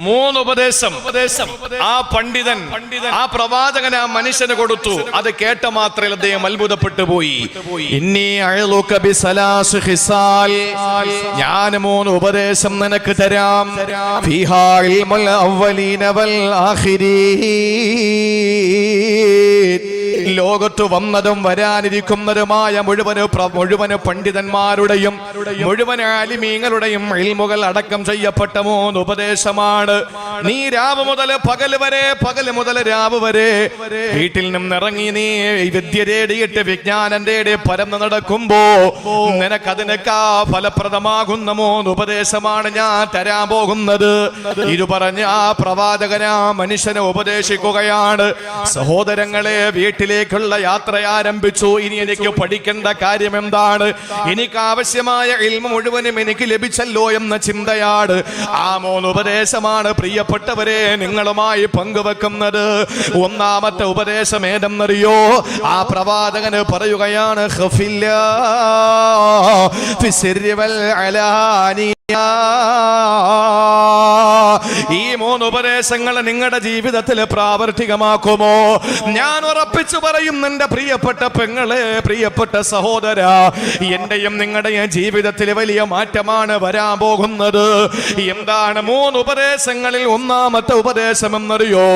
മൂന്ന് ഉപദേശം ഉപദേശം ആ പണ്ഡിതൻ പണ്ഡിതൻ. ആ പ്രവാചകൻ ആ മനുഷ്യന് കൊടുത്തു. അത് കേട്ട മാത്രമേ അദ്ദേഹം അത്ഭുതപ്പെട്ടു പോയി. ഞാൻ മൂന്ന് ഉപദേശം നിനക്ക് തരാം. ഫീഹാ ഇൽമുൽ അവ്വലീന വൽ ആഖിരീൻ. ലോകത്ത് വന്നതും വരാനിരിക്കുന്നതുമായ മുഴുവൻ മുഴുവൻ പണ്ഡിതന്മാരുടെയും മുഴുവൻ ആലിമീങ്ങളുടെയും ഇൽമുകൾ അടക്കം ചെയ്യപ്പെട്ട മൂന്ന് ഉപദേശമാണ്. നീ രാവ് മുതൽ പകൽ വരെ പകൽ മുതൽ രാവ് വരെ വീട്ടിൽ നിന്നും ഇറങ്ങി നീ വിദ്യ തേടിയിട്ട് വിജ്ഞാനം തേടി പരന്ന് നടക്കുമ്പോ നിനക്കതിനൊക്കെ ഫലപ്രദമാകുന്ന മൂന്ന് ഉപദേശമാണ് ഞാൻ തരാൻ പോകുന്നത്. ഇത് പറഞ്ഞ ആ പ്രവാചകൻ മനുഷ്യനെ ഉപദേശിക്കുകയാണ്. സഹോദരങ്ങളെ വീട്ടിലേക്കുള്ള യാത്ര ആരംഭിച്ചു. ഇനി എനിക്ക് പഠിക്കേണ്ട കാര്യം എന്താണ്? എനിക്ക് ആവശ്യമായ ഇൽമ മുഴുവനും എനിക്ക് ലഭിച്ചല്ലോ എന്ന ചിന്തയാണ്. ആ മൂന്ന് ഉപദേശമാണ് പ്രിയപ്പെട്ടവരെ നിങ്ങളുമായി പങ്കുവെക്കുന്നത്. ഒന്നാമത്തെ ഉപദേശം ഏതെന്നറിയോ? ആ പ്രവാചകന് പറയുകയാണ് ഹഫില്ല. ഈ മൂന്ന് ഉപദേശങ്ങൾ നിങ്ങളുടെ ജീവിതത്തിൽ പ്രാവർത്തികമാക്കുമോ? ഞാൻ ഉറപ്പിച്ചു പറയും നിന്റെ പ്രിയപ്പെട്ട പെങ്ങളെ പ്രിയപ്പെട്ട സഹോദര എന്റെയും നിങ്ങളുടെയും ജീവിതത്തിൽ വലിയ മാറ്റമാണ് വരാൻ പോകുന്നത്. എന്താണ് മൂന്ന് ഉപദേശങ്ങളിൽ ഒന്നാമത്തെ ഉപദേശം എന്നറിയോ.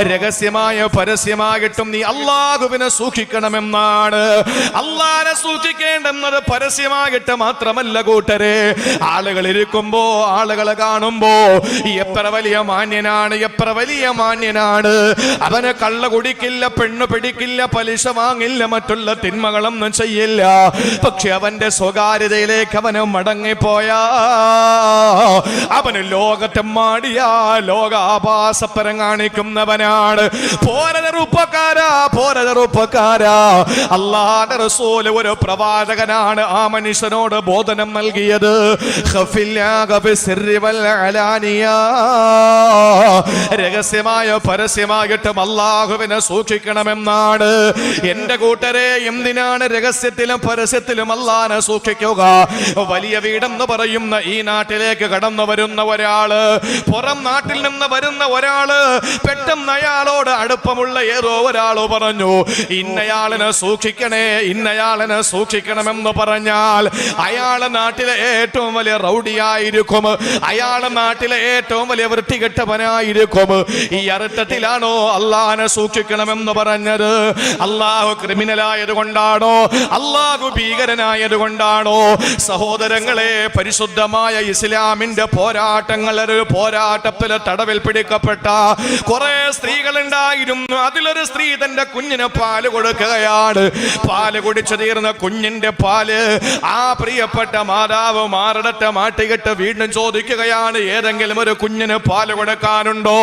രഹസ്യമായ പരസ്യമായിട്ടും നീ അള്ളാഹുവിനെ സൂക്ഷിക്കണമെന്നാണ്. അള്ളാനെ സൂക്ഷിക്കേണ്ടെന്നത് പരസ്യമായിട്ട് മാത്രമല്ല കൂട്ടരെ. ആളുകൾ ഇരിക്കുമ്പോ ആളുകളെ കാണുമ്പോ എത്ര വലിയ മാന്യനാണ് എത്ര വലിയ മാന്യനാണ്. അവനെ കള്ള കുടിക്കില്ല പെണ്ണു പിടിക്കില്ല പലിശ വാങ്ങില്ല മറ്റുള്ള തിന്മകളൊന്നും ചെയ്യില്ല. പക്ഷെ അവന്റെ സ്വകാര്യതയിലേക്ക് അവന് മടങ്ങിപ്പോയാ. അവന് ലോകത്തെ മാടിയാ ലോകാഭാസപ്പരം കാണിക്കുന്നവനാണ്. പോരതെറുപ്പക്കാരാ പോരതെറുപ്പക്കാരാ. അള്ളാന്റെ റസൂൽ ഒരു പ്രവാചകനാണ്. ആ മനുഷ്യനോട് ബോധനം നൽകിയത്. രഹസ്യമായ പരസ്യമായിട്ടും അള്ളാഹുവിനെ സൂക്ഷിക്കണമെന്നാണ്. എന്റെ കൂട്ടരെ എന്തിനാണ് രഹസ്യത്തിലും പരസ്യത്തിലും അള്ളാനെ സൂക്ഷിക്കുക? വലിയ വീടെന്ന് പറയുന്ന ഈ നാട്ടിലേക്ക് കടന്നു വരുന്ന ഒരാൾ പുറം നാട്ടിൽ നിന്ന് വരുന്ന ഒരാൾ പെട്ടെന്ന് അയാളോട് അടുപ്പമുള്ള ഏതോ ഒരാൾ പറഞ്ഞു ഇന്നയാളിനെ സൂക്ഷിക്കണേ ഇന്നയാളനെ സൂക്ഷിക്കണമെന്ന് പറഞ്ഞാൽ അയാളെ നാട്ടിലെ ഏറ്റവും വലിയ റൗഡിയായിരിക്കും. അയാളെ നാട്ടിലെ ഏറ്റവും വലിയ വൃത്തികെട്ടവനായിരിക്കും. ഈ അർത്ഥത്തിലാണോ അള്ളാഹനെ സൂക്ഷിക്കണമെന്ന് പറഞ്ഞത്? അള്ളാഹു ക്രിമിനലായത് കൊണ്ടാണോ അള്ളാഹു ഭീകരനായത് കൊണ്ടാണോ സഹോദരങ്ങളെ പരിശുദ്ധമായ ഇസ്ലാമിന്റെ പോരാട്ടങ്ങൾ ഒരു പോരാട്ടത്തിൽ തടവിൽ പിടിക്കപ്പെട്ട കുറെ സ്ത്രീകളുണ്ടായിരുന്നു. അതിലൊരു സ്ത്രീ തന്റെ കുഞ്ഞിന് പാൽ കൊടുക്കുകയാണ്. പാൽ കുടിച്ചു തീർന്ന കുഞ്ഞിന്റെ പാൽ ആ പ്രിയപ്പെട്ട മാതാവ് മാറിടത്തെ മാട്ടികെട്ട് വീണ്ടും ചോദിക്കുകയാണ് ഏതെങ്കിലും ഒരു കുഞ്ഞിന് പാൽ കൊടുക്കാനുണ്ടോ?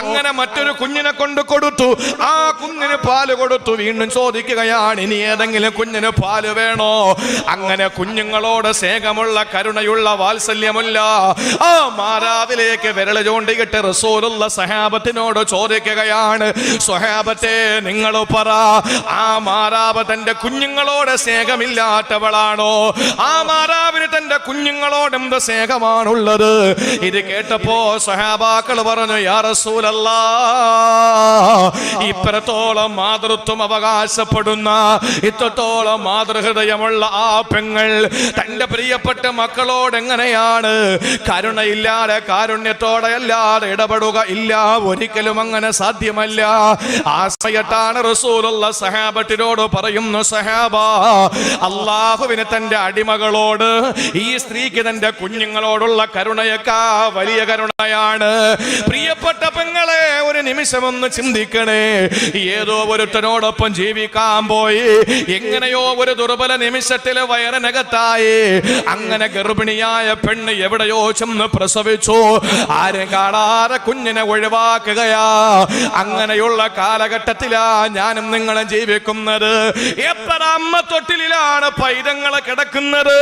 അങ്ങനെ മറ്റൊരു കുഞ്ഞിനെ കൊണ്ട് കൊടുത്തു. ആ കുഞ്ഞിന് പാൽ കൊടുത്തു വീണ്ടും ചോദിക്കുകയാണ് ഇനി ഏതെങ്കിലും കുഞ്ഞിന് പാൽ വേണോ? അങ്ങനെ കുഞ്ഞുങ്ങളോട് സ്നേഹമുള്ള കരുണയുള്ള വാത്സല്യമുള്ള ആ മാതാവിലേക്ക് വിരൽ ചൂണ്ടിയിട്ട് റസൂലുള്ള സഹാബത്തിനോട് ചോദിക്കുകയാണ് സ്വഹാബത്തെ നിങ്ങൾ പറ ആ മാതാവ് തന്റെ കുഞ്ഞുങ്ങളോട് സ്നേഹമില്ലാത്തവളാണോ? ആ മാതാവിന് തന്റെ കുഞ്ഞുങ്ങളോട് എന്ത് സ്നേഹമാണുള്ളത്? ഇത് കേട്ടപ്പോ സഹാബാക്കൾ പറഞ്ഞു യാ റസൂലല്ലാ ഇത്രത്തോളം മാതൃത്വം അവകാശപ്പെടുന്ന ഇത്രത്തോളം മാതൃഹൃദയമുള്ള ആ പെങ്ങൾ തന്റെ പ്രിയപ്പെട്ട മക്കളോട് എങ്ങനെയാണ്? കരുണയില്ലാതെ കാരുണ്യത്തോടെ അല്ലാതെ ഇടപെടുക ഇല്ല ഒരിക്കലും അങ്ങനെ സാധ്യമല്ല. ആ സമയത്താണ് റസൂലുള്ള സഹാബത്തിനോട് പറയുന്നു സഹാബ അള്ളാഹുവിന് തന്റെ അടിമകളോട് ഈ സ്ത്രീക്ക് തന്റെ കുഞ്ഞുങ്ങളോടുള്ള കരുണയൊക്കെ വലിയ കരുണയാണ്. പ്രിയപ്പെട്ട പെങ്ങളെ ഒരു നിമിഷം ഒന്ന് ചിന്തിക്കണേ. ഏതോ ഒരുത്തനോടൊപ്പം ജീവിക്കാൻ പോയി എങ്ങനെയോ ഒരു ദുർബല നിമിഷത്തിൽ വയറിനകത്തായി. അങ്ങനെ ഗർഭിണിയായ പെണ്ണ് എവിടെയോ ചെന്ന് പ്രസവിച്ചു. ആരും കാണാതെ കുഞ്ഞിനെ ഒഴിവാക്കുകയാ. അങ്ങനെയുള്ള കാലഘട്ടത്തിലാ ഞാനും നിങ്ങളെ ജീവിക്കുന്നത്. എത്ര അമ്മ തൊട്ടിലാണ് പൈതങ്ങളെ കിടക്കുന്നത്?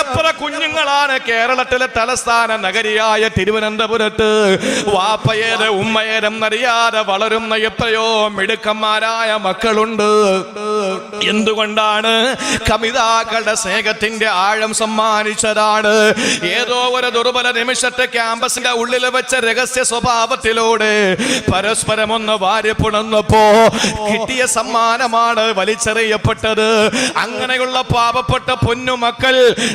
എത്ര കുഞ്ഞുങ്ങളാണ് കേരളത്തിലെ തലസ്ഥാന നഗരിയായ തിരുവനന്തപുരത്ത്? വാപ്പയേരെ ഉമ്മയേരം അറിയാതെ വളരുന്ന എത്രയോ മിടുക്കന്മാരായ മക്കളുണ്ട്. എന്തുകൊണ്ടാണ് കവിതാക്കളുടെ സ്നേഹത്തിന്റെ ആഴം സമ്മാനിച്ചതാണ്? ഏതോ ഒരു ദുർബല നിമിഷത്തെ ക്യാമ്പസിന്റെ ഉള്ളിൽ വെച്ച രഹസ്യ സ്വഭാവത്തിലൂടെ പരസ്പരം ഒന്ന് വാരിപ്പുണർന്നപ്പോ കിട്ടിയ സമ്മാനമാണ് വലിച്ചെറിയപ്പെട്ടത് അങ്ങനെയുള്ള പാപപ്പെട്ട പൊന്നുമക്കൾ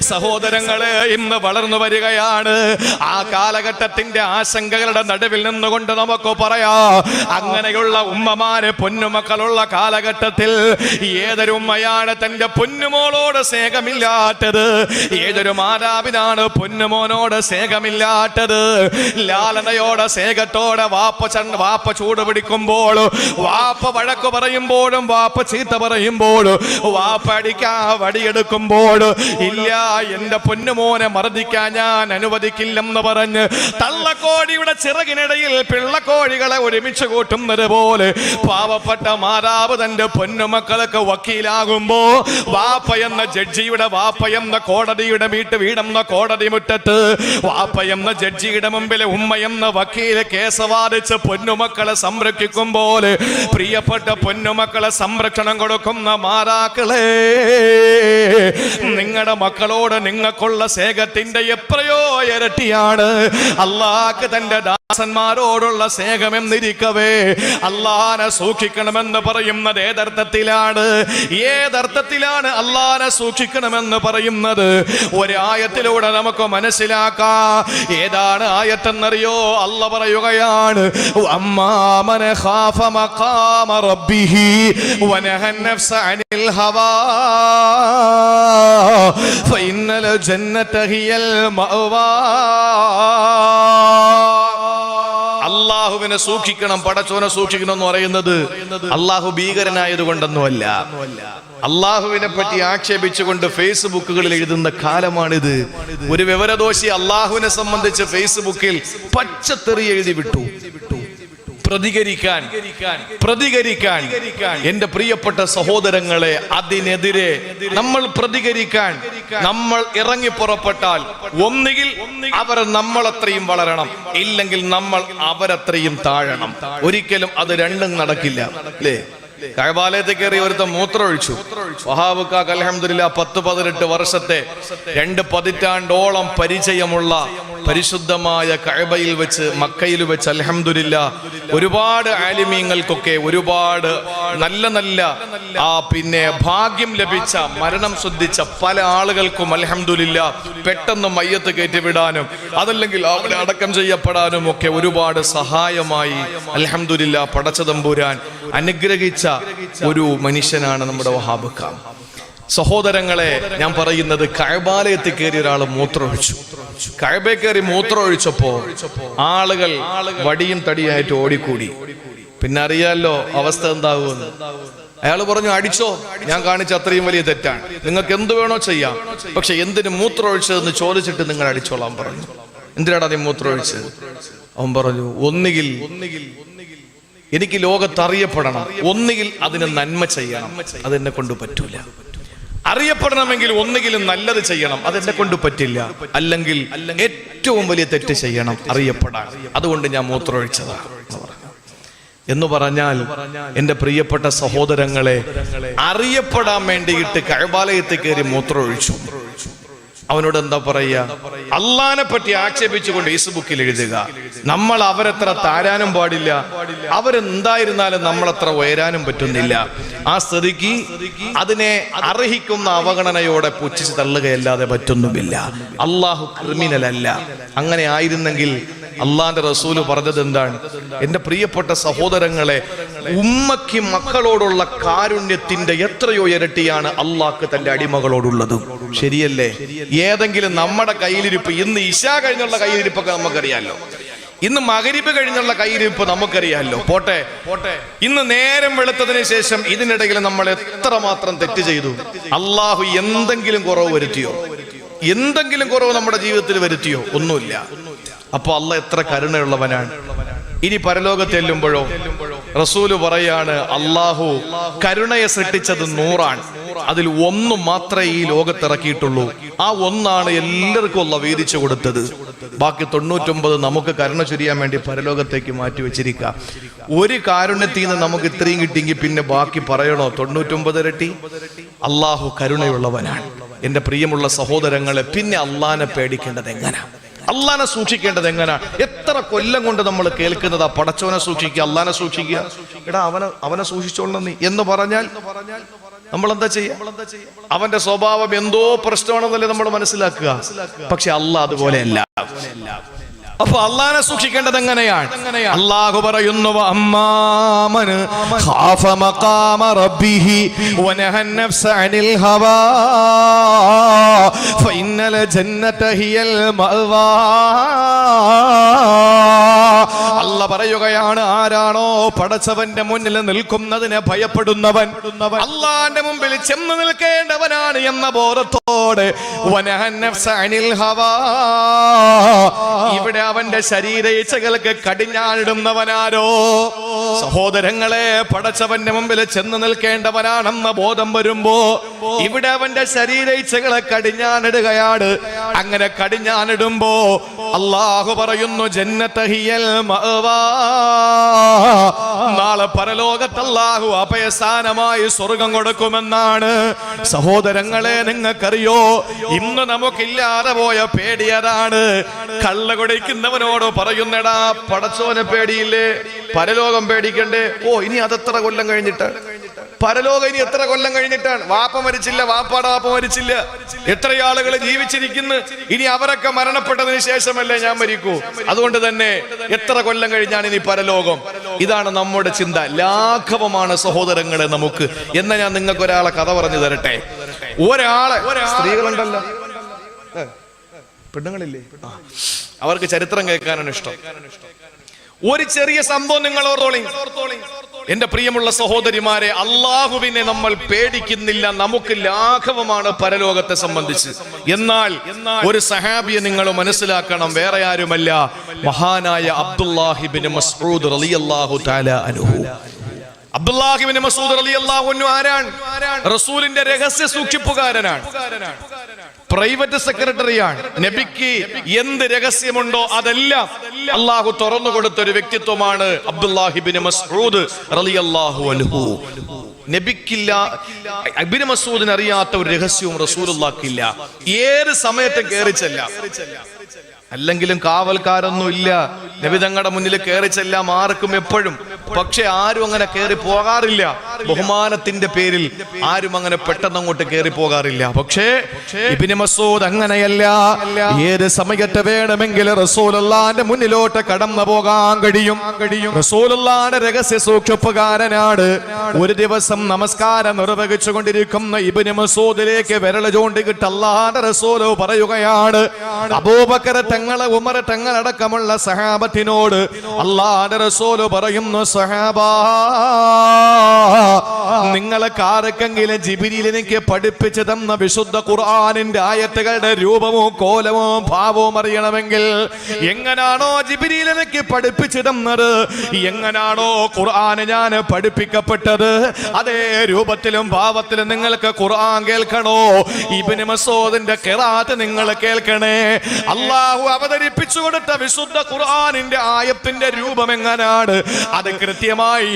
സഹോദരങ്ങളെ ഇന്ന് വളർന്നു വരികയാണ്. ആ കാലഘട്ടത്തിന്റെ ആശങ്കകളുടെ നടുവിൽ നിന്നുകൊണ്ട് നമുക്ക് പറയാ. അങ്ങനെയുള്ള ഉമ്മമാര് പൊന്നുമക്കളുള്ള കാലഘട്ടത്തിൽ ഏതൊരു ഉമ്മയാണ് തന്റെ പൊന്നുമോളോട് സ്നേഹമില്ലാത്തത്? ഏതൊരു മാതാവിനാണ് പൊന്നുമോനോട് സ്നേഹമില്ലാത്തത്? ലാലനയോടെ സ്നേഹത്തോടെ വാപ്പ വാപ്പ ചൂട് പിടിക്കുമ്പോൾ വാപ്പ വഴക്ക് പറയുമ്പോഴും വാപ്പ ചീത്ത പറയുമ്പോഴും വാപ്പ അടിക്കാ വടിയെടുക്കുമ്പോൾ ഇല്ല എന്റെ പൊന്നുമോനെ മർദ്ദിക്കാൻ ഞാൻ അനുവദിക്കില്ലെന്ന് പറഞ്ഞ് തള്ളക്കോഴിയുടെ ചിറകിനിടയിൽ പിള്ളക്കോഴികളെ ഒരുമിച്ച് കൂട്ടുന്നത് പോലെ പാവപ്പെട്ട മാതാവ് തന്റെ പൊന്നുമക്കളൊക്കെ വക്കീലാകുമ്പോ വാപ്പ എന്ന ജഡ്ജിയുടെ വാപ്പ എന്ന കോടതിയുടെ വീട്ട് വീടെന്ന കോടതി മുറ്റത്ത് വാപ്പ എന്ന ജഡ്ജിയുടെ മുമ്പിലെ ഉമ്മ എന്ന വക്കീൽ കേസ് വാദിച്ച് പൊന്നുമക്കളെ സംരക്ഷിക്കും പോലെ പ്രിയപ്പെട്ട പൊന്നുമക്കളെ സംരക്ഷണം കൊടുക്കുന്ന മാതാക്കളെ നിങ്ങളുടെ മക്കളോട് നിങ്ങൾക്കുള്ള സേഗത്തിന്റെ എത്രയോ ഇരട്ടിയാണ്. അള്ളാഹ് തന്റെ ദാസന്മാരോടുള്ള സ്നേഹമെന്നിരിക്കവേ അള്ളാനെ സൂക്ഷിക്കണമെന്ന് പറയുന്നത് ഏതർത്ഥത്തിലാണ് ഏതർത്ഥത്തിലാണ് അള്ളാനെ സൂക്ഷിക്കണമെന്ന് പറയുന്നത്? ഒരായത്തിലൂടെ നമുക്ക് മനസ്സിലാക്കാം. ഏതാണ് ആയത്തെന്നറിയോ? അല്ല പറയുകയാണ് ഖാഫ മഖാമ അള്ളാഹുവിനെ സൂക്ഷിക്കണം പടച്ചോനെ സൂക്ഷിക്കണം എന്ന് പറയുന്നത് അള്ളാഹു ഭീകരനായതുകൊണ്ടൊന്നുമല്ല. അള്ളാഹുവിനെ പറ്റി ആക്ഷേപിച്ചുകൊണ്ട് ഫേസ്ബുക്കുകളിൽ എഴുതുന്ന കാലമാണിത്. ഒരു വിവരദോഷി അള്ളാഹുവിനെ സംബന്ധിച്ച് ഫേസ്ബുക്കിൽ പച്ചത്തെറി എഴുതി വിട്ടു. പ്രതികരിക്കാൻ പ്രതികരിക്കാൻ എന്റെ പ്രിയപ്പെട്ട സഹോദരങ്ങളെ അതിനെതിരെ നമ്മൾ പ്രതികരിക്കാൻ നമ്മൾ ഇറങ്ങി പുറപ്പെട്ടാൽ ഒന്നുകിൽ അവർ നമ്മളത്രയും വളരണം ഇല്ലെങ്കിൽ നമ്മൾ അവരത്രയും താഴണം. ഒരിക്കലും അത് രണ്ടും നടക്കില്ല. അല്ലേ? കഴബാലയത്തിൽ കയറി ഒരുത്ത മൂത്രമൊഴിച്ചു. വഹാബുക്കാക്ക് അലഹമില്ല പത്ത് പതിനെട്ട് വർഷത്തെ രണ്ട് പതിറ്റാണ്ടോളം പരിചയമുള്ള പരിശുദ്ധമായ കഴബയിൽ വെച്ച് മക്കയിൽ വെച്ച് അലഹമില്ല ഒരുപാട് ആലിമീങ്ങൾക്കൊക്കെ ഒരുപാട് നല്ല നല്ല ആ പിന്നെ ഭാഗ്യം ലഭിച്ച മരണം ശ്രദ്ധിച്ച പല ആളുകൾക്കും അലഹമില്ല പെട്ടെന്ന് മയ്യത്ത് കയറ്റിവിടാനും അതല്ലെങ്കിൽ അവിടെ അടക്കം ചെയ്യപ്പെടാനും ഒക്കെ ഒരുപാട് സഹായമായി അലഹമില്ല പടച്ചതമ്പുരാൻ അനുഗ്രഹിച്ച ഒരു മനുഷ്യനാണ് നമ്മുടെ വഹാബുക്ക സഹോദരങ്ങളെ ഞാൻ പറയുന്നത് കഴബാലയത്തിൽ കയറി ഒരാൾ മൂത്രമൊഴിച്ചു. കഴബേ കയറി മൂത്രമൊഴിച്ചപ്പോ ആളുകൾ വടിയും തടിയായിട്ട് ഓടിക്കൂടി. പിന്നെ അറിയാലോ അവസ്ഥ എന്താകുമെന്ന്. അയാൾ പറഞ്ഞു അടിച്ചോ ഞാൻ കാണിച്ച അത്രയും വലിയ തെറ്റാണ്. നിങ്ങൾക്ക് എന്ത് വേണോ ചെയ്യാം. പക്ഷെ എന്തിനു മൂത്രം ഒഴിച്ചതെന്ന് ചോദിച്ചിട്ട് നിങ്ങൾ അടിച്ചോളാം പറഞ്ഞു. എന്തിനാടാ നീ മൂത്രമൊഴിച്ചത്? അവൻ പറഞ്ഞു ഒന്നുകിൽ എനിക്ക് ലോകത്തറിയപ്പെടണം. ഒന്നുകിൽ അതിന് നന്മ ചെയ്യണം. അതെന്നെ കൊണ്ട് പറ്റൂല. അറിയപ്പെടണമെങ്കിൽ ഒന്നുകിലും നല്ലത് ചെയ്യണം. അതെന്നെ കൊണ്ട് പറ്റില്ല. അല്ലെങ്കിൽ ഏറ്റവും വലിയ തെറ്റ് ചെയ്യണം. അറിയപ്പെടാൻ. അതുകൊണ്ട് ഞാൻ മൂത്രമൊഴിച്ചതാണ് എന്ന് പറഞ്ഞാൽ എന്റെ പ്രിയപ്പെട്ട സഹോദരങ്ങളെ അറിയപ്പെടാൻ വേണ്ടിയിട്ട് കഴബാലയത്തിൽ കയറി മൂത്രമൊഴിച്ചു. അവനോട് എന്താ പറയുക? അള്ളാനെ പറ്റി ആക്ഷേപിച്ചുകൊണ്ട് ഫേസ്ബുക്കിൽ എഴുതുക. നമ്മൾ അവരെത്ര താരാനും പാടില്ല. അവരെന്തായിരുന്നാലും നമ്മളത്ര ഉയരാനും പറ്റുന്നില്ല. ആ സ്ഥിതിക്ക് അതിനെ അർഹിക്കുന്ന അവഗണനയോടെ പുച്ഛിച്ച് തള്ളുകയല്ലാതെ പറ്റുന്നുമില്ല. അള്ളാഹു ക്രിമിനൽ അല്ല അങ്ങനെ ആയിരുന്നെങ്കിൽ അള്ളാന്റെ റസൂൽ പറഞ്ഞത് എന്താണ്? എന്റെ പ്രിയപ്പെട്ട സഹോദരങ്ങളെ ഉമ്മയ്ക്ക് മക്കളോടുള്ള കാരുണ്യത്തിന്റെ എത്രയോ ഇരട്ടിയാണ് അള്ളാഹ്ക്ക് തന്റെ അടിമകളോടുള്ളത്. ശരിയല്ലേ? ഏതെങ്കിലും നമ്മുടെ കയ്യിലിരിപ്പ് ഇന്ന് ഇശാ കഴിഞ്ഞുള്ള കയ്യിലിരിപ്പൊക്കെ നമുക്കറിയാലോ. ഇന്ന് മകരിപ്പ് കഴിഞ്ഞുള്ള കയ്യിരിപ്പ് നമുക്കറിയാമല്ലോ പോട്ടെ? പോട്ടെ? ഇന്ന് നേരം വെളുത്തതിന് ശേഷം ഇതിനിടയിൽ നമ്മൾ എത്ര മാത്രം തെറ്റ് ചെയ്തു? അള്ളാഹു എന്തെങ്കിലും കുറവ് വരുത്തിയോ? എന്തെങ്കിലും കുറവ് നമ്മുടെ ജീവിതത്തിൽ വരുത്തിയോ? ഒന്നുമില്ല. അപ്പൊ അല്ല എത്ര കരുണയുള്ളവനാണ്. ഇനി പരലോകത്ത് ചെല്ലുമ്പോഴോ? റസൂൽ പറയാണ് അള്ളാഹു കരുണയെ സൃഷ്ടിച്ചത് നൂറാണ്. അതിൽ ഒന്ന് മാത്രമേ ഈ ലോകത്ത് ഇറക്കിയിട്ടുള്ളൂ ആ ഒന്നാണ് എല്ലാവർക്കും ഉള്ള വീതിച്ചു കൊടുത്തത്. ബാക്കി തൊണ്ണൂറ്റൊമ്പത് നമുക്ക് കരുണ ചൊരിയാൻ വേണ്ടി പരലോകത്തേക്ക് മാറ്റി വെച്ചിരിക്കുക ഒരു കാരുണ്യത്തിൽ നിന്ന് നമുക്ക് ഇത്രയും കിട്ടിയെങ്കിൽ പിന്നെ ബാക്കി പറയണോ? തൊണ്ണൂറ്റൊമ്പത് ഇരട്ടി? അള്ളാഹു കരുണയുള്ളവനാണ്. എന്റെ പ്രിയമുള്ള സഹോദരങ്ങളെ പിന്നെ അള്ളാനെ പേടിക്കേണ്ടത് എങ്ങനെ? അള്ളാനെ സൂക്ഷിക്കേണ്ടത് എങ്ങനെ? എത്ര കൊല്ലം കൊണ്ട് നമ്മൾ കേൾക്കുന്നതാ? പടച്ചവനെ സൂക്ഷിക്കുക അള്ളാനെ സൂക്ഷിക്കുക. എടാ അവനെ അവനെ സൂക്ഷിച്ചോളണം നീ. എന്ന് പറഞ്ഞാൽ നമ്മൾ എന്താ ചെയ്യുക അവന്റെ സ്വഭാവം എന്തോ പ്രശ്നമാണെന്നല്ലേ നമ്മൾ മനസ്സിലാക്കുക. പക്ഷെ അല്ല. അതുപോലെയല്ല അപ്പൊ അള്ളാനെ സൂക്ഷിക്കേണ്ടത് എങ്ങനെയാണ്? അള്ളാഹു പറയുന്നു അമ്മാമന് ഖാഫ മഖാമ റബ്ബിഹി അനിൽ ഹവാ ഫഇന്നൽ ജന്നത ഹിയൽ മഅവാ അല്ല പറയുകയാണ് ആരാണോ പടച്ചവന്റെ മുന്നിൽ നിൽക്കുന്നതിനെ ഭയപ്പെടുന്നവൻ അള്ളാന്റെ മുമ്പിൽ ചെന്ന് നിൽക്കേണ്ടവനാണ് എന്ന ബോധത്തോടെ ഇവിടെ അവന്റെ ശരീര ഇച്ചകൾക്ക് കടിഞ്ഞാണിടുന്നവനാരോ? സഹോദരങ്ങളെ പടച്ചവന്റെ മുമ്പിൽ ചെന്ന് നിൽക്കേണ്ടവനാണെന്ന ബോധം വരുമ്പോ ഇവിടെ അവന്റെ ശരീര ഇച്ഛകളെ കടിഞ്ഞാണിടുകയാണ്. അങ്ങനെ കടിഞ്ഞാണിടുമ്പോ അള്ളാഹു പറയുന്നു ജന്നത്തഹിയൽ നാളെ പരലോകത്തല്ലാഹു അഭയസ്ഥാനമായി സ്വർഗം കൊടുക്കുമെന്നാണ്. സഹോദരങ്ങളെ നിങ്ങൾക്കറിയോ? ഇന്ന് നമുക്കില്ലാതെ പോയ പേടിയതാണ് കള്ള കുടിക്കുന്നവനോട് പറയുന്നടാ പടച്ചോനെ പേടിയില്ലേ? പരലോകം പേടിക്കണ്ടേ? ഓ ഇനി അതത്ര കൊല്ലം കഴിഞ്ഞിട്ട്. പരലോകം ഇനി എത്ര കൊല്ലം കഴിഞ്ഞിട്ടാണ്? വാപ്പ മരിച്ചില്ല വാപ്പാട വാപ്പ മരിച്ചില്ല. എത്ര ആളുകൾ ജീവിച്ചിരിക്കുന്നു? ഇനി അവരൊക്കെ മരണപ്പെട്ടതിന് ശേഷമല്ലേ ഞാൻ മരിക്കൂ? അതുകൊണ്ട് തന്നെ എത്ര കൊല്ലം കഴിഞ്ഞാണ് ഇനി പരലോകം? ഇതാണ് നമ്മുടെ ചിന്ത. ലാഘവമാണ് സഹോദരങ്ങളെ നമുക്ക്. എന്ന ഞാൻ നിങ്ങൾക്ക് ഒരാളെ കഥ പറഞ്ഞു തരട്ടെ? ഒരാളെ സ്ത്രീകളുണ്ടല്ലോ. പെണ്ണുങ്ങളില്ലേ? അവർക്ക് ചരിത്രം കേൾക്കാനാണ് ഇഷ്ടം. ഒരു ചെറിയ സംഭവം നിങ്ങൾ ഓർത്തോളി എന്റെ പ്രിയമുള്ള സഹോദരിമാരെ അള്ളാഹുവിനെ നമ്മൾ പേടിക്കുന്നില്ല നമുക്ക് ലാഘവമാണ് പരലോകത്തെ സംബന്ധിച്ച്. എന്നാൽ ഒരു സഹാബിയെ നിങ്ങൾ മനസ്സിലാക്കണം വേറെ ആരുമല്ല മഹാനായ അബ്ദുല്ലാഹിബിൻ മസ്ഊദ് റളിയല്ലാഹു തആല അൻഹു. അബ്ദുല്ലാഹിബിൻ മസൂദ് റളിയല്ലാഹു അൻഹു ആരാണ്? റസൂലിന്റെ രഹസ്യ സൂക്ഷിപ്പുകാരനാണ്. പ്രൈവറ്റ് സെക്രട്ടറിയാണ്. നബിക്ക് എന്ത് രഹസ്യമുണ്ടോ അതെല്ലാം അള്ളാഹു തുറന്നു കൊടുത്ത ഒരു വ്യക്തിത്വമാണ് അബ്ദുല്ലാഹിബിന് മസ്ഊദ് റളിയല്ലാഹു അൻഹു. നബിക്കില്ല അബിന് മസൂദിന് അറിയാത്ത ഒരു രഹസ്യവും റസൂലുള്ളാക്കില്ല. ഏത് സമയത്തും കയറിച്ചല്ല അല്ലെങ്കിലും കാവൽക്കാരൊന്നും ഇല്ല. നബിതങ്ങളുടെ മുന്നിൽ കയറി ചെല്ലാം ആർക്കും എപ്പോഴും. പക്ഷെ ആരും അങ്ങനെ കയറി പോകാറില്ല. ബഹുമാനത്തിന്റെ പേരിൽ ആരും അങ്ങനെ പെട്ടെന്ന് അങ്ങോട്ട് കയറി പോകാറില്ല. പക്ഷേ മസൂദ് അങ്ങനെയല്ല. ഏത് സമയത്ത് വേണമെങ്കിൽ റസൂലുള്ളാന്റെ മുന്നിലോട്ട് കടന്നു പോകാൻ കഴിയും. കഴിയും റസൂലുള്ളാന്റെ രഹസ്യ സൂക്ഷിപ്പുകാരനാണ്. ഒരു ദിവസം നമസ്കാരം നിർവഹിച്ചു കൊണ്ടിരിക്കുന്ന ഇബിന് മസൂദിലേക്ക് വിരൽ ചൂണ്ടിക്കിട്ട് അള്ളാന്റെ റസൂലോ പറയുകയാണ് അബൂബക്കർ തങ്ങളെ ഉമർ തങ്ങളടക്കമുള്ള സഹാബത്തിനോട് അള്ളാന്റെ റസൂൽ പറയുന്നു സഹാബാ നിങ്ങളെ കാരക്കെങ്കിലും ജിബിരിയിൽ എനിക്ക് പഠിപ്പിച്ചു തന്ന വിശുദ്ധ ഖുർആാനിന്റെ ആയത്തുകളുടെ രൂപമോ കോലമോ ഭാവവും അറിയണമെങ്കിൽ എങ്ങനാണോ ജിബിരിയിൽ എനിക്ക് പഠിപ്പിച്ചു തന്നത്? എങ്ങനാണോ ഖുർആൻ ഞാൻ പഠിപ്പിക്കപ്പെട്ടത്? അതേ രൂപത്തിലും ഭാവത്തിലും നിങ്ങൾക്ക് ഖുർആൻ കേൾക്കണോ? ഇബിന് മസൂദിന്റെ കിറാത്ത് നിങ്ങൾ കേൾക്കണേ. അള്ളാഹു അവതരിപ്പിച്ചു കൊടുത്ത വിശുദ്ധ ഖുർആാനിന്റെ ആയത്തിന്റെ രൂപം എങ്ങനാണ് അത് കൃത്യമായി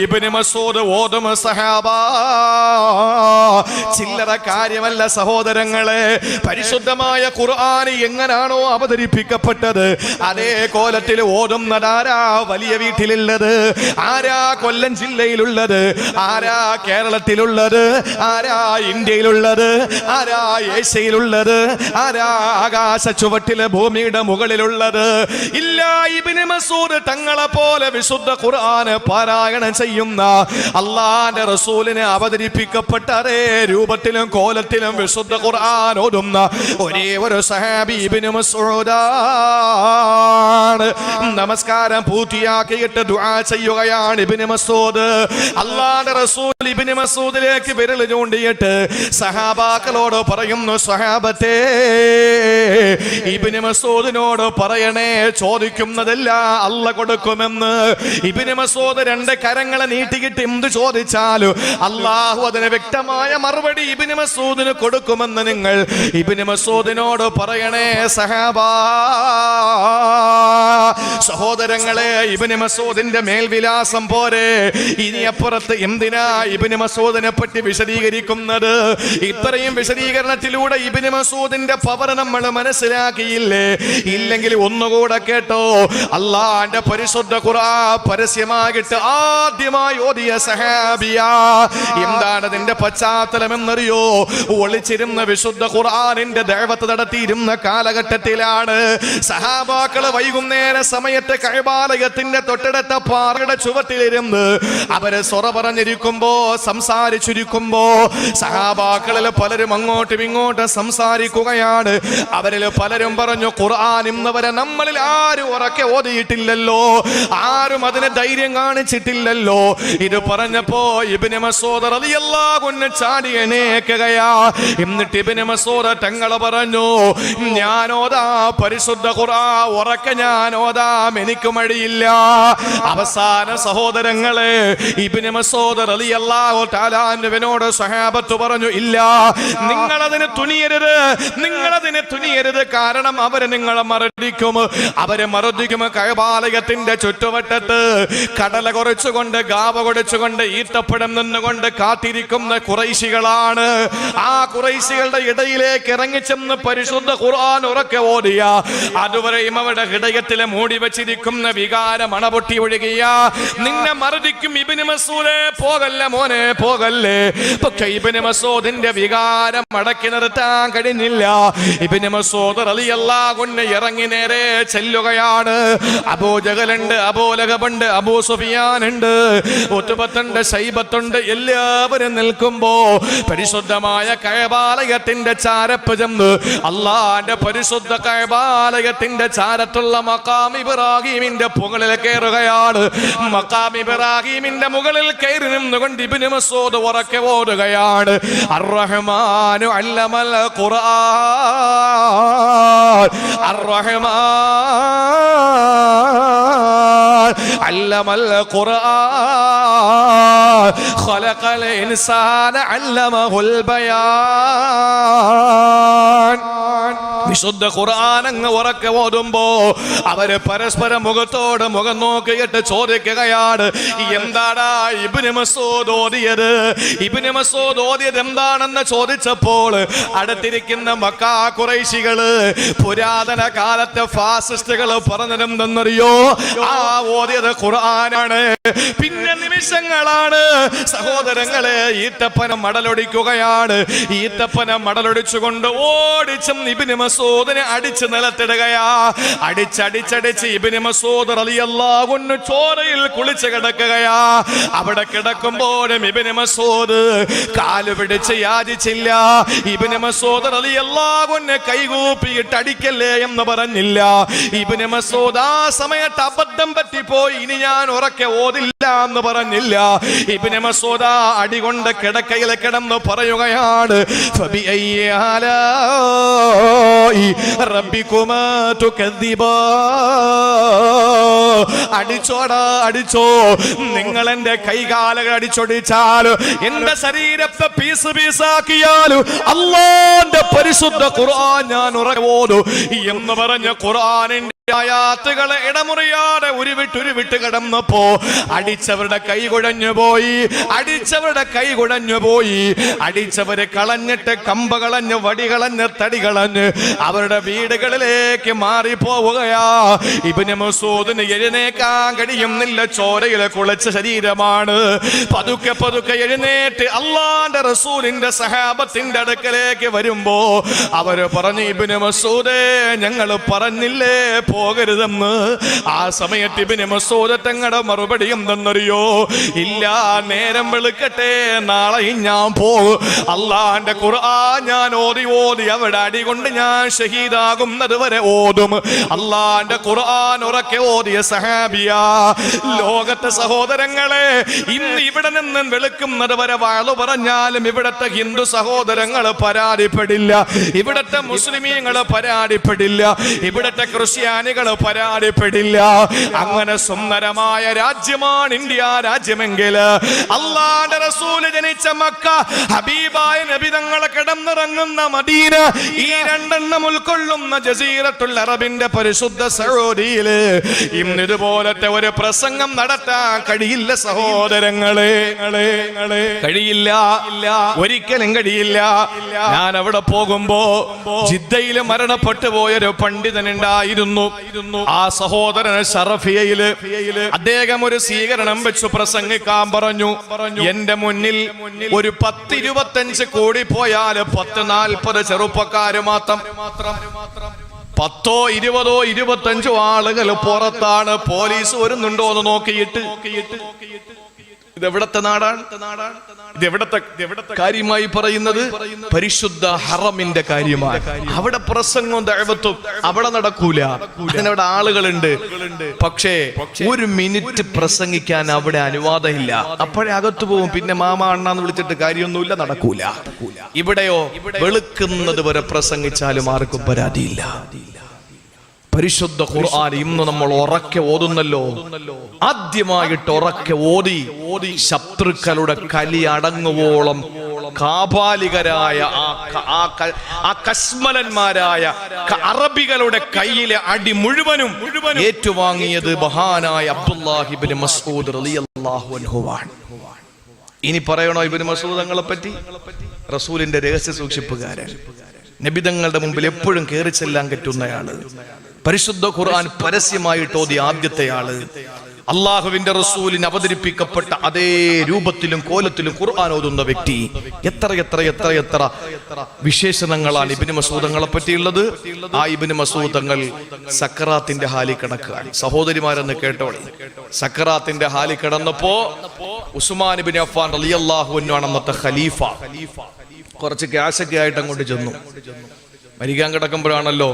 ചില്ലറ കാര്യമല്ല സഹോദരങ്ങളെ പരിശുദ്ധമായ ഖുർആൻ എങ്ങനാണോ അവതരിപ്പിക്കപ്പെട്ടത്? അതേ കോലത്തിൽ ഓതുന്നതാരാ വലിയ വീട്ടിലുള്ളത്? ആരാ കൊല്ലം ജില്ലയിലുള്ളത്? ആരാ കേരളത്തിലുള്ളത്? ആരാ ഇന്ത്യയിലുള്ളത്? ആരാ ഏഷ്യയിലുള്ളത്? ആരാ ആകാശ ചുവട്ടിലെ ഭൂമിയുടെ മുകളിലുള്ളത് ഇല്ല ഇബിന് മസൂദ് തങ്ങളെ പോലെ വിശുദ്ധ ഖുർആന് പാരായണം ചെയ്യുന്ന അള്ളാന്റെ റസൂലിനെ അവതരിപ്പിക്കപ്പെട്ട അതേ രൂപത്തിലും കോലത്തിലും വിശുദ്ധ ഖുർആൻ ഓതുന്ന ഒരേ ഒരു സഹാബി ഇബിന് മസൂദാണ്. നമസ്കാരം പൂർത്തിയാക്കിയിട്ട് ദുആ ചെയ്യുകയാണ് ഇബിന് മസൂദ്. അള്ളാന്റെ റസൂൽ ഇബിന് മസൂദിലേക്ക് വിരൽ ചൂണ്ടിയിട്ട് സഹാബാക്കളോട് പറയുന്നു സഹാബത്തെ ഇബിന് മസൂദിനോട് പറയണേ ചോദിക്കുന്നതല്ല അല്ല കൊടുക്കുമെന്ന്. ഇബിന് മസൂദ് രണ്ട് കരങ്ങളെ നീട്ടിയിട്ട് എന്ത് ചോദിച്ചാലും അള്ളാഹു അതിന് വ്യക്തമായ മറുപടി ഇബിന് മസൂദിന് കൊടുക്കുമെന്ന് നിങ്ങൾ ഇബിന് മസൂദിനോട് പറയണേ സഹാബാ സഹോദരങ്ങളെ ഇബിന് മസൂദിന്റെ മേൽവിലാസം പോരെ. ഇനി അപ്പുറത്ത് എന്തിനാ ഇബിന് മസൂദിനെ പറ്റി വിശദീകരിക്കുന്നത്. ഇത്രയും വിശദീകരണത്തിലൂടെ ഇബിന് മസൂദിന്റെ പവർ നമ്മൾ മനസ്സിലാക്കിയില്ലേ? ഇല്ലെങ്കിൽ ഒന്നുകൂടെ കേട്ടോ. അള്ളാന്റെ പരിശുദ്ധ ഖുറാ പരസ്യമാകിട്ട് ആദ്യമായി ഓതിയ സഹാബിയ. എന്താണ് അതിന്റെ പശ്ചാത്തലം എന്നറിയോ ഒളിച്ചിരുന്ന വിശുദ്ധ ഖുർആാനിന്റെ ദേവത്ത് നടത്തിയിരുന്ന കാലഘട്ടത്തിലാണ് സഹാബാക്കൾ വൈകുന്നേര സമയത്ത് കൈബാലയത്തിന്റെ തൊട്ടടുത്ത പാറയുടെ ചുവട്ടിലിരുന്ന് അവർ സൊറ പറഞ്ഞിരിക്കുമ്പോ സംസാരിച്ചിരിക്കുമ്പോ സഹാബാക്കളിൽ പലരും അങ്ങോട്ടും ഇങ്ങോട്ടും സംസാരിക്കുകയാണ്. അവരിൽ പലരും പറഞ്ഞു ഖുർആൻ ഇന്നവരെ നമ്മളിൽ ആരും ഉറക്കെ ഓതിയിട്ടില്ലല്ലോ. ആരും അതിന് ധൈര്യം കാണിച്ചിട്ടില്ലല്ലോ. ഇത് പറഞ്ഞപ്പോ ഇബിന് മസൂദ് റളിയല്ലാഹു അൻഹു ചാടി എണീക്കുകയാ. എന്നിട്ട് ഇബിന് മസൂദ് തങ്ങളെ പറഞ്ഞു ഞാനോതാ പരിശുദ്ധ ഖുർആൻ ഉറക്കെ ഞാനോതാം എനിക്ക് മടിയില്ല. അവസാന സഹോദരങ്ങളെ ഇബിന് മസൂദ് തആലാവിനോട് സഹാബത്ത് പറഞ്ഞു ഇല്ല നിങ്ങളതിന് തുനിയരുത് നിങ്ങൾ അതിന് തുനിയരുത് കാരണം അവർ നിങ്ങളെ മറടിക്കും അവരെ മറദിക്കും കൈപാലയത്തിന്റെ ചുറ്റുവട്ടത്ത്. കടല കുറച്ചുകൊണ്ട് ഗാവ കൊടിച്ചുകൊണ്ട് ഈത്തപ്പഴം നിന്നുകൊണ്ട് കാത്തിരിക്കുന്ന കുറൈശികളാണ്. ആ കുറൈശികളുടെ ഇടയിലേക്ക് ഇറങ്ങിച്ചെന്ന് പരിശുദ്ധ ഖുർആൻ ഉറക്കെ ഓടിയ അതുവരെയും അവരുടെ ഹൃദയത്തിലെ മൂടി വെച്ചിരിക്കുന്ന വികാരം അണപൊട്ടി ഒഴുകിയ. നിന്നെ മറദിക്കും ഇബിന് മസൂലെ പോകല്ല മോനെ പോകല്ലേ? പക്ഷെ ഇബിന് മസൂദിന്റെ വികാരം അടക്കി നിർത്താൻ കഴിഞ്ഞില്ല. ഇബിന് മസൂദ് കൊണ്ട് ഇറങ്ങി നേരെ ചെല്ലുകയാണ്. അബൂ ജഹലുണ്ട് അബൂ ലഹബുണ്ട് ഉണ്ട് ഒത്തുപത്തുണ്ട് ശൈബത്തുണ്ട് എല്ലാവരും നിൽക്കുമ്പോ പരിശുദ്ധമായ കയബാലയത്തിന്റെ ചാരപ്പ് ചെന്ന് അള്ളാന്റെ പരിശുദ്ധ കയബാലയത്തിന്റെ ചാരത്തുള്ള മക്കാം ഇബ്രാഹിമിന്റെ പുകളിൽ കയറുകയാണ്. മക്കാം ഇബ്രാഹിമിന്റെ മുകളിൽ കയറി നിന്നുകൊണ്ട് ഇബ്നു മസൂദ് ഉറക്കെ ഓടുകയാണ്. അർറഹ്മാനു അല്ലമൽ ഖുർആൻ. അർറഹ്മാൻ അല്ലമൽ ഖുർആൻ. ഖലഖൽ ഇൻസാന അല്ലമഹുൽ ബയാൻ. വിശുദ്ധ ഖുർആൻ അങ്ങ് ഉറക്കെ ഓതുമ്പോ അവർ പരസ്പരം മുഖത്തോട് മുഖം നോക്കിയിട്ട് ചോദിക്കുകയാണ് എന്താടാ ഇബ്നു മസൂദ് ഓതിയത് ഇബിന് മസൂദ് ഓതിയത് എന്താണെന്ന് ചോദിച്ചപ്പോൾ അടുത്തിരിക്കുന്ന മക്കാ കുറൈശികൾ പുരാതന കാലത്തെ ഫാസിസ്റ്റുകൾ പറഞ്ഞിരുന്നെന്നറിയോ ആ ഓതിയത് ഖുർആനാണ്. പിന്നെ നിമിഷങ്ങളാണ്. സഹോദരങ്ങളെ ഈത്തപ്പന മടലൊടിക്കുകയാണ്. ഈത്തപ്പന മടലൊടിച്ചുകൊണ്ട് ഓടിച്ചും ഇബിന് മസൂദിനെ അടിച്ച് നിലത്തിടുകയാ. അടിച്ചടിച്ചടിച്ച് ഇബിന് മസൂദ് റളിയല്ലാഹുവിന് ചോരയിൽ കുളിച്ച് കിടക്കുകയാ. അവിടെ കിടക്കുമ്പോഴും ഇബിന് മസൂദ് കാൽ പിടിച്ച് യാചിച്ചില്ല. ഇബിന് മസൂദ് റളിയല്ലാഹുവിനെ കൈകൂപ്പിയിട്ട് അടിക്കല്ലേ എന്ന് പറഞ്ഞില്ല. ഇബിന് മസൂദ് ആ സമയത്ത് അബദ്ധം പറ്റിപ്പോയി. ഇനി ഞാൻ ഉറക്കെ ഓതില്ല എന്ന് പറഞ്ഞില്ല. ഇബിന് മസൂദ ആ അടി കൊണ്ട് കിടക്കയിൽ കിടന്ന് പറയുകയാണ് അടിച്ചോടാ അടിച്ചോ. നിങ്ങൾ എന്റെ കൈകാലുകൾ അടിച്ചൊടിച്ചാലും എന്റെ ശരീരത്തെ പീസ് പീസാക്കിയാലും? അള്ളാന്റെ പരിശുദ്ധ ഖുർആൻ ഞാൻ ഉറവോതു എന്ന് പറഞ്ഞ ഖുർആനിന്റെ ആയാത്തുകളെ ഇടമുറിയാതെ ഉരുവിട്ടുരുവിട്ട് ഉരുവിട്ട് കിടന്നപ്പോ അടിച്ചവരുടെ കൈ കുഴഞ്ഞു പോയി. അടിച്ചവരുടെ കൈ കുഴഞ്ഞു പോയി. അടിച്ചവര് കളഞ്ഞിട്ട് കമ്പ കളഞ്ഞ് വടി കളഞ്ഞ് തടി കളഞ്ഞ് അവരുടെ വീടുകളിലേക്ക് മാറിപ്പോവുകയാ. ഇബിന് മസൂദിന് എഴുന്നേക്കാൻ കഴിയുന്നില്ല. ചോരയിലെ കുളച്ച ശരീരമാണ്. പതുക്കെ പതുക്കെ എഴുന്നേറ്റ് അള്ളാന്റെ റസൂലിന്റെ സഹാബത്തിന്റെ അടുക്കലേക്ക് വരുമ്പോ അവർ പറഞ്ഞു ഇബിന് മസൂദേ ഞങ്ങൾ പറഞ്ഞില്ലേ പോകരുതെന്ന് ആ സമയത്ത് ഇബിന് മസൂദറ്റങ്ങളുടെ മറുപടി എന്തെന്നറിയോ ഇല്ല നേരം വെളുക്കട്ടെ നാളെ ഞാൻ പോകും അള്ളാന്റെ ഖുർആൻ ഞാൻ ഓതി ഓതി അവിടെ അടികൊണ്ട് ഞാൻ ഷഹീദാകുന്നത് വരെ ഓതും. അള്ളാന്റെ ഖുർആൻ ഉറക്കെ ഓതിയ സഹാബിയ ലോകത്തെ സഹോദരങ്ങളെ ഇന്ന് ഇവിടെ നിന്നും വെളുക്കുന്നത് വരെ വാളു പറഞ്ഞാലും ഇവിടത്തെ ഹിന്ദു സഹോദരങ്ങൾ പരാതിപ്പെടില്ല. ഇവിടത്തെ മുസ്ലിമീങ്ങൾ പരാതിപ്പെടില്ല. ഇവിടത്തെ ക്രിസ്ത്യാനികൾ പരാതിപ്പെടില്ല. അങ്ങനെ സുന്ദരമായ രാജ്യമാണ് ഇന്ത്യ രാജ്യമെങ്കിൽ അള്ളാന്റെ റസൂൽ ജനിച്ച മക്ക ഹബീബായ നബിതങ്ങളെ കിടന്നിറങ്ങുന്ന മദീന ഈ രണ്ടെണ്ണം ഉൾക്കൊള്ളുന്ന ജസീറത്തുൽ അറബിന്റെ പരിശുദ്ധ സഹോദരിയിൽ ഇന്ന് ഇതുപോലത്തെ ഒരു പ്രസംഗം നടത്താൻ കഴിയില്ല സഹോദരങ്ങളെ. ങ്ങളെ, ങ്ങളെ. കഴിയില്ല. ഒരിക്കലും കഴിയില്ല. ഞാൻ അവിടെ പോകുമ്പോ ജിദ്ദയിൽ മരണപ്പെട്ടു പോയൊരു പണ്ഡിതൻ ഉണ്ടായിരുന്നു ആ സഹോദരൻ ഷറഫിയയിൽ അദ്ദേഹം ഒരു സ്വീകരണം വെച്ചു പ്രസംഗിക്കാൻ പറഞ്ഞു. എന്റെ മുന്നിൽ ഒരു പത്തിരുപത്തഞ്ച് കോടി പോയാൽ പത്ത് നാൽപ്പത് ചെറുപ്പക്കാര് മാത്രം. പത്തോ ഇരുപതോ ഇരുപത്തഞ്ചോ ആളുകൾ പുറത്താണ്. പോലീസ് വരുന്നുണ്ടോ എന്ന് നോക്കിയിട്ട്. ഇത് എവിടത്തെ നാടാണ്? ഇത് എവിടത്തെ എവിടത്തെ കാര്യമായി പറയുന്നത്? പരിശുദ്ധ ഹറമിന്റെ കാര്യമാണ്. അവിടെ പ്രസംഗവും ദഴവത്തും അവിടെ നടക്കൂല. അതിനവിടെ ആളുകളുണ്ട്. പക്ഷേ ഒരു മിനിറ്റ് പ്രസംഗിക്കാൻ അവിടെ അനുവാദമില്ല. അപ്പോഴേ അകത്തു പോകും. പിന്നെ മാമ അണ്ണാന്ന് വിളിച്ചിട്ട് കാര്യമൊന്നുമില്ല നടക്കൂല. ഇവിടെയോ വെളുക്കുന്നത് വരെ പ്രസംഗിച്ചാലും ആർക്കും പരാതിയില്ല. പരിശുദ്ധ ഖുർആൻ ഇന്ന് നമ്മൾ ഉറക്കെ ഓതുന്നല്ലോ. ആദ്യമായിട്ട് ഉറക്കെ ഓതി. ശത്രുക്കളുടെ കലി അടങ്ങുവോളം കാപാലികരായ ആ കസ്മലന്മാരായ അറബികളുടെ കയ്യിലെ അടി മുഴുവനും ഏറ്റുവാങ്ങിയത് മഹാനായ അബ്ദുല്ലാഹിബിൻ മസൂദ് അൻഹുവാണ്. ഇനി പറയണോ ഇബിന് മസൂദ് തങ്ങളെ പറ്റി റസൂലിന്റെ രഹസ്യ സൂക്ഷിപ്പുകാരൻ. നബിതങ്ങളുടെ മുമ്പിൽ എപ്പോഴും കയറി ചെല്ലാൻ പരിശുദ്ധ ഖുർആൻ പരസ്യമായിട്ട് ഓതി ആദ്യത്തെ ആൾ. അള്ളാഹുവിന്റെ റസൂലിന് അവതരിപ്പിക്കപ്പെട്ട അതേ രൂപത്തിലും കോലത്തിലും ഖുർആൻ ഓതുന്ന വ്യക്തി. എത്ര എത്ര എത്ര എത്ര വിശേഷണങ്ങളാണ് ഇബിന് മസൂദങ്ങളെ പറ്റിയുള്ളത്? ആ ഇബിന് മസൂദങ്ങൾ സക്കറാത്തിന്റെ ഹാലി കിടക്കുകയാണ്. സഹോദരിമാരെന്ന് കേട്ടോളി. സക്കറാത്തിന്റെ ഹാലി കിടന്നപ്പോ ഉസ്മാൻ ബിൻ അഫ്ഫാൻ അലി അള്ളാഹുവിനാണ് അന്നത്തെ ഖലീഫ. കുറച്ച് ക്യാഷൊക്കെ ആയിട്ട് അങ്ങോട്ട് ചെന്നു. മരിക്കാൻ കിടക്കുമ്പോഴാണല്ലോ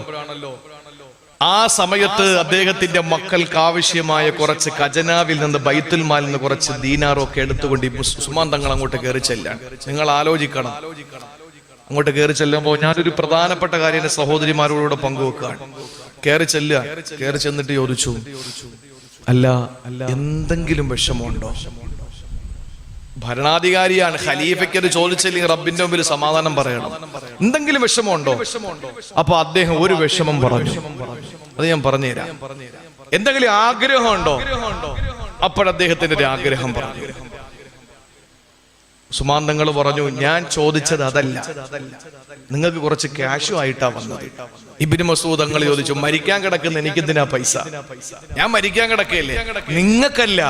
ആ സമയത്ത് അദ്ദേഹത്തിന്റെ മക്കൾക്ക് ആവശ്യമായ കുറച്ച് ഖജനാവിൽ നിന്ന് ബൈത്തുൽ മാലിൽ നിന്ന് കുറച്ച് ദീനാറൊക്കെ എടുത്തുകൊണ്ട് ഈ ഉസ് ഉസ്മാൻ തങ്ങൾ അങ്ങോട്ട് കയറി ചെല്ലാൻ നിങ്ങൾ ആലോചിക്കണം. അങ്ങോട്ട് കയറി ചെല്ലുമ്പോൾ ഞാനൊരു പ്രധാനപ്പെട്ട കാര്യം സഹോദരിമാരോട് പങ്കുവെക്കുകയാണ്. കയറി ചെല്ലുക. കയറി ചെന്നിട്ട് ചോദിച്ചു അല്ല എന്തെങ്കിലും വിഷമമുണ്ടോ? ഭരണാധികാരിയാണ്. ഖലീഫയ്ക്ക് അത് ചോദിച്ചില്ലെങ്കിൽ റബ്ബിന്റെ മുമ്പിൽ സമാധാനം പറയണം. എന്തെങ്കിലും വിഷമമുണ്ടോ? അപ്പൊ അദ്ദേഹം ഒരു വിഷമം പറഞ്ഞു. അത് ഞാൻ പറഞ്ഞുതരാം. എന്തെങ്കിലും ആഗ്രഹമുണ്ടോ? അപ്പോഴദ്ദേഹത്തിന്റെ ഒരു ആഗ്രഹം പറഞ്ഞു. സുമാന്തങ്ങൾ പറഞ്ഞു ഞാൻ ചോദിച്ചത് അതല്ല. നിങ്ങൾക്ക് കുറച്ച് ക്യാഷും ആയിട്ടാ വന്നത്. ഇബിന് മസൂദ് തങ്ങൾ ചോദിച്ചു മരിക്കാൻ കിടക്കുന്ന എനിക്ക് എന്തിനാ പൈസ? ഞാൻ മരിക്കാൻ കിടക്കല്ലേ നിങ്ങൾക്കല്ല.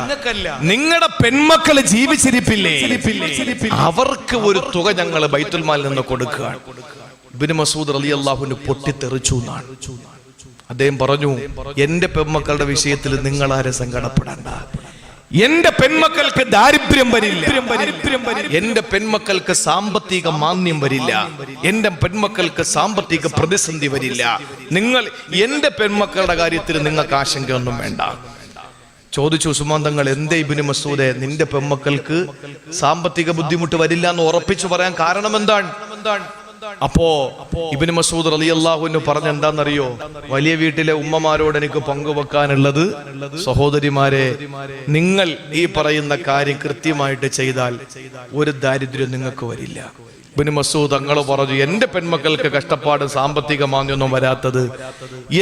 നിങ്ങളുടെ പെൺമക്കൾ ജീവിച്ചിരിപ്പില്ലേ? അവർക്ക് ഒരു തുക ഞങ്ങൾ ബൈത്തുൽമാലിൽ നിന്ന് കൊടുക്കുകയാണ്. ഇബിന് മസൂദ് അലി അള്ളാഹുവിന് പൊട്ടിത്തെറിച്ചു എന്നാണ്. അദ്ദേഹം പറഞ്ഞു എന്റെ പെൺമക്കളുടെ വിഷയത്തിൽ നിങ്ങൾ ആരെ സങ്കടപ്പെടണ്ട. എന്റെ പെൺമക്കൾക്ക് ദാരിദ്ര്യം വരില്ല. എന്റെ പെൺമക്കൾക്ക് സാമ്പത്തിക മാന്യം വരില്ല. എന്റെ പെൺമക്കൾക്ക് സാമ്പത്തിക പ്രതിസന്ധി വരില്ല. നിങ്ങൾ എന്റെ പെൺമക്കളുടെ കാര്യത്തിൽ നിങ്ങൾക്ക് ആശങ്കയൊന്നും വേണ്ട. ചോദിച്ചു ഉസ്മാൻ തങ്ങൾ എന്തേ ഇബിന് മസൂദെ? നിന്റെ പെൺമക്കൾക്ക് സാമ്പത്തിക ബുദ്ധിമുട്ട് വരില്ല എന്ന് ഉറപ്പിച്ചു പറയാൻ കാരണം എന്താണ് എന്താണ്? അപ്പോ ഇബിന് മസൂദ് അലി അള്ളാഹുവിന് പറഞ്ഞ എന്താണെന്നറിയോ വലിയ വീട്ടിലെ ഉമ്മമാരോട് എനിക്ക് പങ്കുവെക്കാനുള്ളത് സഹോദരിമാരെ നിങ്ങൾ ഈ പറയുന്ന കാര്യം കൃത്യമായിട്ട് ചെയ്താൽ ഒരു ദാരിദ്ര്യം നിങ്ങൾക്ക് വരില്ല. ഇബിന് മസൂദ് അങ്ങൾ പറഞ്ഞു എന്റെ പെൺമക്കൾക്ക് കഷ്ടപ്പാട് സാമ്പത്തിക മാന്യൊന്നും വരാത്തത്.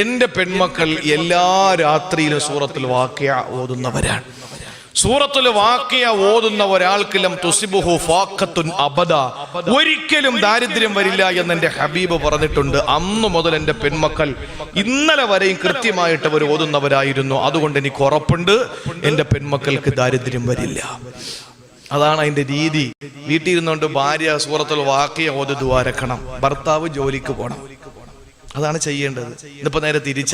എന്റെ പെൺമക്കൾ എല്ലാ രാത്രിയിലും സൂറത്തിൽ വാക്യ ഓതുന്നവരാണ്. സൂറത്തുൽ വാക്കിയ ഓതുന്ന ഒരാൾക്കിലും തുസിബുഹു ഫാഖത്തുൻ അബദ. ഒരിക്കലും ദാരിദ്ര്യം വരില്ല എന്ന് എന്റെ ഹബീബ് പറഞ്ഞിട്ടുണ്ട്. അന്ന് മുതൽ എന്റെ പെൺമക്കൾ ഇന്നലെ വരെയും കൃത്യമായിട്ട് അവർ ഓതുന്നവരായിരുന്നു. അതുകൊണ്ട് എനിക്ക് ഉറപ്പുണ്ട്. എന്റെ പെൺമക്കൾക്ക് ദാരിദ്ര്യം വരില്ല. അതാണ് അതിന്റെ രീതി. വീട്ടിൽ ഇരുന്നുകൊണ്ട് ഭാര്യ സൂറത്തുൽ വാക്കിയ ഓത് ദ്വാരക്കണം ഭർത്താവ് ജോലിക്ക് പോകണം അതാണ് ചെയ്യേണ്ടത്. ഇന്നിപ്പോ നേരെ തിരിച്ച.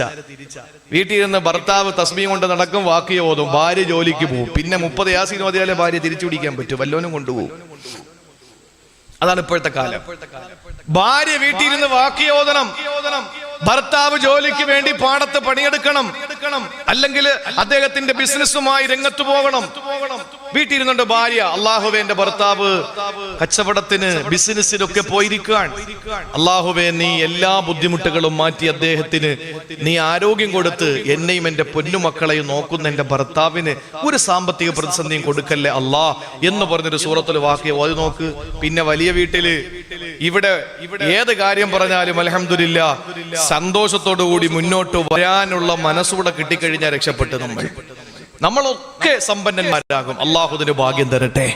നിന്ന് ഭർത്താവ് തസ്മീം കൊണ്ട് നടക്കും വാക്ക് ഓതും ഭാര്യ ജോലിക്ക് പോകും പിന്നെ മുപ്പത് യാസീൻ മതിയാലേ ഭാര്യ തിരിച്ചു പിടിക്കാൻ പറ്റും വല്ലോനും കൊണ്ടുപോകും. അതാണ് ഇപ്പോഴത്തെ കാലം. ഭാര്യ വീട്ടിൽ നിന്ന് വാക്ക് ഓതണം ഭർത്താവ് ജോലിക്ക് വേണ്ടി പാടത്ത് പണിയെടുക്കണം അല്ലെങ്കിൽ അദ്ദേഹത്തിന്റെ ബിസിനസ്സുമായി രംഗത്ത് പോകണം. വീട്ടിലിരുന്നുണ്ട് ഭാര്യ അള്ളാഹുവേ എന്റെ ഭർത്താവ് കച്ചവടത്തിന് ബിസിനസ്സിനൊക്കെ പോയിരിക്കാൻ അള്ളാഹുബേ നീ എല്ലാ ബുദ്ധിമുട്ടുകളും മാറ്റി അദ്ദേഹത്തിന് നീ ആരോഗ്യം കൊടുത്ത് എന്നെയും എന്റെ പൊന്നുമക്കളെയും നോക്കുന്ന എന്റെ ഭർത്താവിന് ഒരു സാമ്പത്തിക പ്രതിസന്ധിയും കൊടുക്കല്ലേ അല്ലാ എന്ന് പറഞ്ഞൊരു സൂറത്തിൽ വാക്കിയ ഓതി നോക്ക്. പിന്നെ വലിയ വീട്ടിൽ ഇവിടെ ഏത് കാര്യം പറഞ്ഞാലും അലഹമില്ല സന്തോഷത്തോടു കൂടി മുന്നോട്ട് വരാനുള്ള മനസ്സൂടെ കിട്ടിക്കഴിഞ്ഞാൽ രക്ഷപ്പെട്ടു നമ്മൾ. നമ്മളൊക്കെ സമ്പന്നന്മാരാകും. അള്ളാഹുദിന് ഭാഗ്യം തരട്ടെ.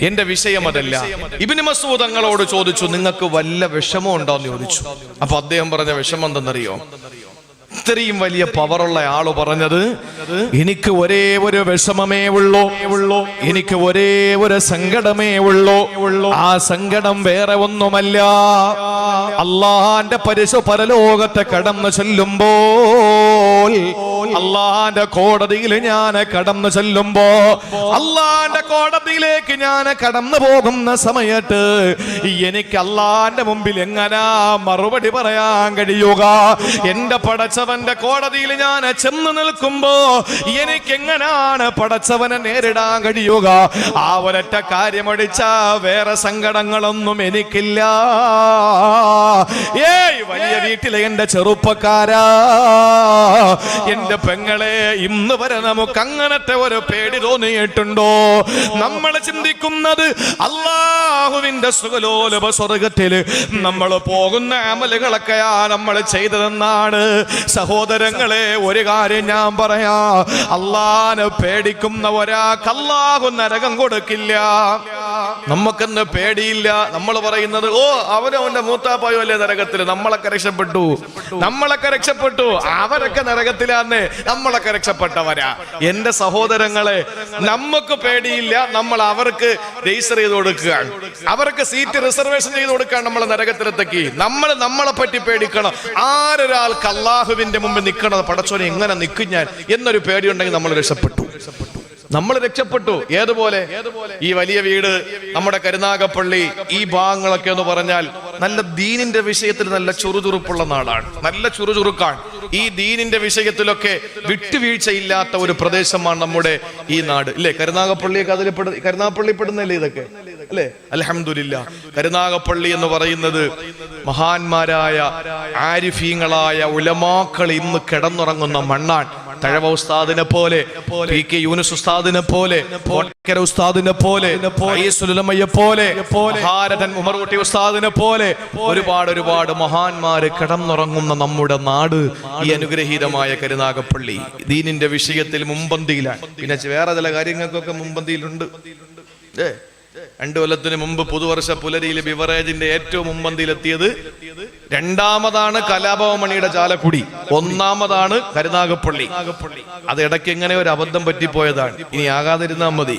എന്റെ വിഷയം അതല്ല. ഇബിന് മസൂദ് തങ്ങളോട് ചോദിച്ചു നിങ്ങൾക്ക് വല്ല വിഷമം ഉണ്ടോ? എന്ന് ചോദിച്ചു. അപ്പൊ അദ്ദേഹം പറഞ്ഞ വിഷമം എന്തെന്നറിയോ? ഇത്രയും വലിയ പവറുള്ള ആൾ പറഞ്ഞത് എനിക്ക് ഒരേ ഒരു വിഷമമേ ഉള്ളൂ. ഉള്ളൂ എനിക്ക് ഒരേ ഒരു സങ്കടമേ ഉള്ളൂ. ഉള്ളൂ ആ സങ്കടം വേറെ ഒന്നുമല്ല. അള്ളാഹാന്റെ പരിശു പരലോകത്തെ കടന്നു ചെല്ലുമ്പോൾ അള്ളാന്റെ കോടതിയിൽ ഞാൻ കടന്നു ചെല്ലുമ്പോ അള്ളാന്റെ കോടതിയിലേക്ക് ഞാൻ കടന്നു പോകുന്ന സമയത്ത് എനിക്ക് അള്ളാന്റെ മുമ്പിൽ എങ്ങനാ മറുപടി പറയാൻ കഴിയുക? എന്റെ പടച്ചവന്റെ കോടതിയിൽ ഞാൻ ചെന്ന് നിൽക്കുമ്പോ എനിക്ക് എങ്ങനാണ് പടച്ചവനെ നേരിടാൻ കഴിയുക? ആ ഒരൊറ്റ കാര്യമടിച്ച വേറെ സങ്കടങ്ങളൊന്നും എനിക്കില്ല. ഏയ് വലിയ വീട്ടിലെ എന്റെ ചെറുപ്പക്കാരാ. എന്റെ പെങ്ങളെ ഇന്ന് വരെ നമുക്ക് അങ്ങനത്തെ ഒരു പേടി തോന്നിയിട്ടുണ്ടോ? നമ്മൾ ചിന്തിക്കുന്നത് അള്ളാഹുവിന്റെ സുഖലോലപ സ്വർഗത്തിൽ നമ്മൾ പോകുന്ന അമലുകളൊക്കെയാ നമ്മൾ ചെയ്തതെന്നാണ്. സഹോദരങ്ങളെ ഒരു കാര്യം ഞാൻ പറയാ. അള്ളാന് പേടിക്കുന്ന ഒരാൾക്ക് അള്ളാഹു നരകം കൊടുക്കില്ല. നമുക്കെന്ന് പേടിയില്ല. നമ്മൾ പറയുന്നത് ഓ അവനവന്റെ മൂത്താപ്പായോ അല്ലേ നരകത്തിൽ നമ്മളൊക്കെ രക്ഷപ്പെട്ടു. നമ്മളൊക്കെ രക്ഷപ്പെട്ടു. അവരൊക്കെ നരകത്തിലാന്ന് നമ്മളൊക്കെ രക്ഷപ്പെട്ടവരാ. എന്റെ സഹോദരങ്ങളെ നമുക്ക് പേടിയില്ല. നമ്മൾ അവർക്ക് രജിസ്റ്റർ ചെയ്ത് കൊടുക്കുകയാണ്. അവർക്ക് സീറ്റ് റിസർവേഷൻ ചെയ്ത് കൊടുക്കുകയാണ് നമ്മൾ നരകത്തിലെത്തേക്ക്. നമ്മൾ നമ്മളെ പറ്റി പേടിക്കണം. ആരൊരാൾക്ക് അള്ളാഹുവിന്റെ മുമ്പ് നിൽക്കണത് പടച്ചോനെ എങ്ങനെ നിൽക്കും ഞാൻ. എന്നൊരു പേടിയുണ്ടെങ്കിൽ നമ്മൾ രക്ഷപ്പെട്ടു. നമ്മൾ രക്ഷപ്പെട്ടു. ഏതുപോലെ? ഈ വലിയ വീട് നമ്മുടെ കരുനാഗപ്പള്ളി ഈ ഭാഗങ്ങളൊക്കെ എന്ന് പറഞ്ഞാൽ നല്ല ദീനിന്റെ വിഷയത്തിൽ നല്ല ചുറുചുറുപ്പുള്ള നാടാണ്. നല്ല ചുറുചുറുക്കാണ്. ഈ ദീനിന്റെ വിഷയത്തിലൊക്കെ വിട്ടുവീഴ്ചയില്ലാത്ത ഒരു പ്രദേശമാണ് നമ്മുടെ ഈ നാട്. ഇല്ലേ? കരുനാഗപ്പള്ളിയൊക്കെ അതിൽ പെട കരുനാഗപ്പള്ളി പെടുന്നല്ലേ ഇതൊക്കെ? അല്ലേ? അലഹമില്ല കരുനാഗപ്പള്ളി എന്ന് പറയുന്നത് മഹാന്മാരായ ആരിഫീങ്ങളായ ഉലമാക്കൾ ഇന്ന് കിടന്നുറങ്ങുന്ന മണ്ണാൻ തഴവ ഉസ്താദിനെ പോലെ പി കെ യൂനുസ് ഉസ്താദിനെ പോലെ കോട്ടക്കര ഉസ്താദിനെ പോലെ സുലമയ്യ പോലെ ഭാരതൻ ഉമർകുട്ടി ഉസ്താദിനെ പോലെ ഒരുപാട് ഒരുപാട് മഹാന്മാര് കിടന്നുറങ്ങുന്ന നമ്മുടെ നാട് ഈ അനുഗ്രഹീതമായ കരുനാഗപ്പള്ളി. ദീനിന്റെ വിഷയത്തിൽ മുമ്പന്തിയിലാണ് പിന്നെ വേറെ ചില കാര്യങ്ങൾക്കൊക്കെ മുമ്പന്തിയിലുണ്ട് ഏ? രണ്ടു കൊല്ലത്തിന് മുമ്പ് പുതുവർഷ പുലരിയിൽ ബിവറേജിന്റെ ഏറ്റവും മുമ്പന്തിയിലെത്തിയത് രണ്ടാമതാണ് കലാഭവമണിയുടെ ചാലക്കുടി. ഒന്നാമതാണ് കരുനാഗപ്പള്ളി. അത് ഇടയ്ക്ക് എങ്ങനെ ഒരു അബദ്ധം പറ്റിപ്പോയതാണ്. ഇനി ആകാതിരുന്നാൽ മതി.